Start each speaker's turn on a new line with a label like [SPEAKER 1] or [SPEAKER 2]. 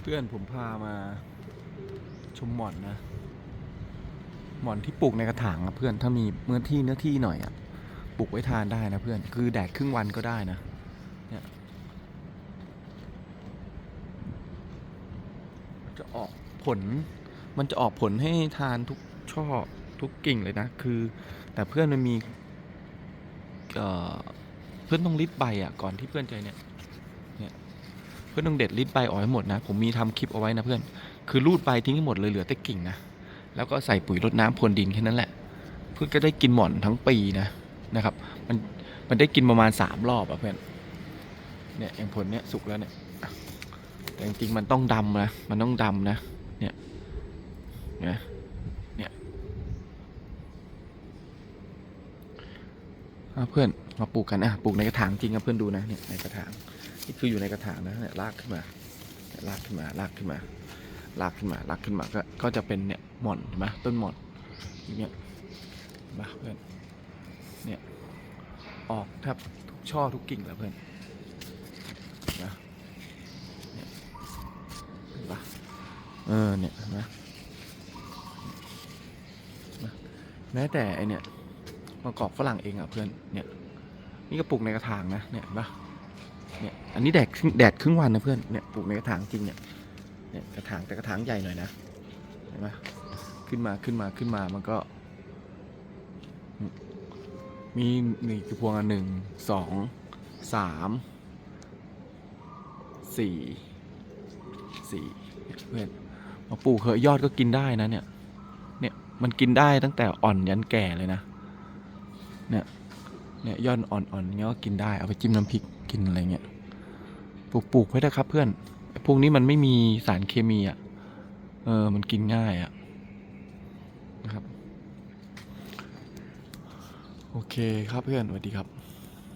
[SPEAKER 1] เพื่อนผมพามาชมหม่อนนะ หม่อนที่ปลูกในกระถางอะเพื่อนถ้ามีเมื่อที่เนื้อที่หน่อยอะปลูกไว้ทานได้นะเพื่อน คือแดดครึ่งวันก็ได้นะเนี่ยจะออกผล มันจะออกผลให้ทานทุกช่อทุกกิ่งเลยนะ คือ แต่เพื่อนมันมีเเพื่อนต้องริดใบอะ ก่อนที่เพื่อนจะเนี่ย เพื่อนต้องเด็ดริดใบออกให้หมดนะ ผมมีทำคลิปเอาไว้นะเพื่อน คือรูดใบทิ้งให้หมดเลยเหลือแต่กิ่งนะ แล้วก็ใส่ปุ๋ยรดน้ำพรวนดินแค่นั้นแหละ เพื่อนก็ได้กินหม่อนทั้งปีนะนะครับ มันมันได้กินประมาณสามรอบอะเพื่อน เนี่ยอย่างผลเนี่ยสุกแล้วเนี่ย แต่จริงๆมันต้องดำนะ มันต้องดำนะ เนี่ยเนี่ยเนี่ยอะ เพื่อนมาปลูกกันอะปลูกในกระถางจริงครับเพื่อนดูนะเนี่ยในกระถางนี่คืออยู่ในกระถางนะเนี่ยลากขึ้นมาลากขึ้นมาลากขึ้นมาลากขึ้นมาลากขึ้นมาก็ก็จะเป็นเนี่ยหม่อนเห็นไหมต้นหม่อนอย่างเงี้ยเห็นปะเพื่อนเนี่ยออกแทบทุกช่อทุกกิ่งแล้วเพื่อนนะเนี่ยเห็นปะเออเนี่ยเห็นไหมนะแม้แต่ไอเนี่ย มะกอกฝรั่งเองอะเพื่อนเนี่ยนี่ก็ปลูกในกระถางนะเนี่ยเห็นปะเนี่ยอันนี้แดดแดดครึ่งวันนะเพื่อนเนี่ยปลูกในกระถางจริงเนี่ยเนี่ยกระถางแต่กระถางใหญ่หน่อยนะเห็นไหมขึ้นมาขึ้นมาขึ้นมามันก็ มีนี่คือพวงอันหนึ่งสองสามสี่สี่เนี่ยเพื่อนมาปลูกเหอะยอดก็กินได้นะเนี่ยเนี่ยมันกินได้ตั้งแต่อ่อนยันแก่เลยนะ เนี่ย เนี่ยยอดอ่อนๆเงี้ยก็กินได้ เอาไปจิ้มน้ำพริกกินอะไรเงี้ย ปลูกปลูกไว้นะครับเพื่อน พวกนี้มันไม่มีสารเคมีอะ เออ มันกินง่ายอะ นะครับ โอเคครับเพื่อนสวัสดีครับ